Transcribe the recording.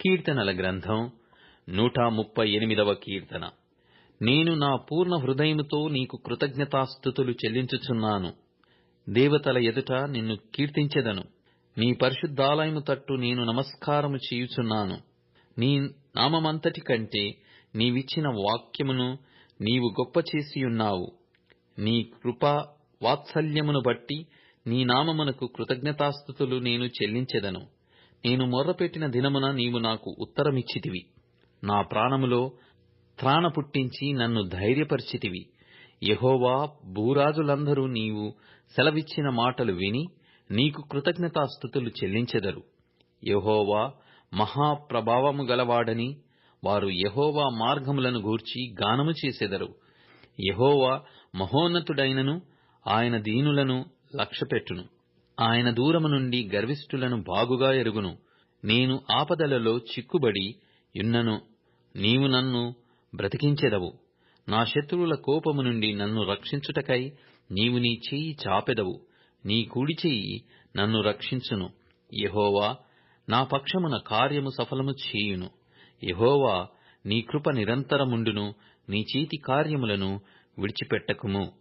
కీర్తనల గ్రంథం నూట ముప్పై ఎనిమిదవ కీర్తన. నేను నా పూర్ణ హృదయముతో నీకు కృతజ్ఞతాస్థుతులు చెల్లించుచున్నాను. దేవతల ఎదుట నిన్ను కీర్తించెదను. నీ పరిశుద్ధాలయము తట్టు నేను నమస్కారము చేయుచున్నాను. నీ నామమంతటి కంటే నీవిచ్చిన వాక్యమును నీవు గొప్ప చేసియున్నావు. నీ కృపా వాత్సల్యమును బట్టి నీ నామమునకు కృతజ్ఞతాస్థుతులు నేను చెల్లించెదను. నేను మొర్రపెట్టిన దినమున నీవు నాకు ఉత్తరమిచ్చితివి. నా ప్రాణములో త్రాణ పుట్టించి నన్ను ధైర్యపరిచితివి. యహోవా భూరాజులందరూ నీవు సెలవిచ్చిన మాటలు విని నీకు కృతజ్ఞతాస్థుతులు చెల్లించెదరు. యహోవా మహాప్రభావము గలవాడని వారు యహోవా మార్గములను గూర్చి గానము చేసెదరు. యహోవా మహోన్నతుడైనను ఆయన దీనులను లక్ష్యపెట్టును. ఆయన దూరము నుండి గర్విష్ఠులను బాగుగా ఎరుగును. నేను ఆపదలలో చిక్కుబడి యున్నను. నీవు నన్ను బ్రతికించెదవు. నా శత్రువుల కోపము నుండి నన్ను రక్షించుటకై నీవు నీ చెయ్యి చాపెదవు. నీ కుడి చెయ్యి నన్ను రక్షించును. యహోవా నా పక్షమున కార్యము సఫలము చేయును. యహోవా నీ కృప నిరంతరముండును. నీ చేతి కార్యములను విడిచిపెట్టకుము.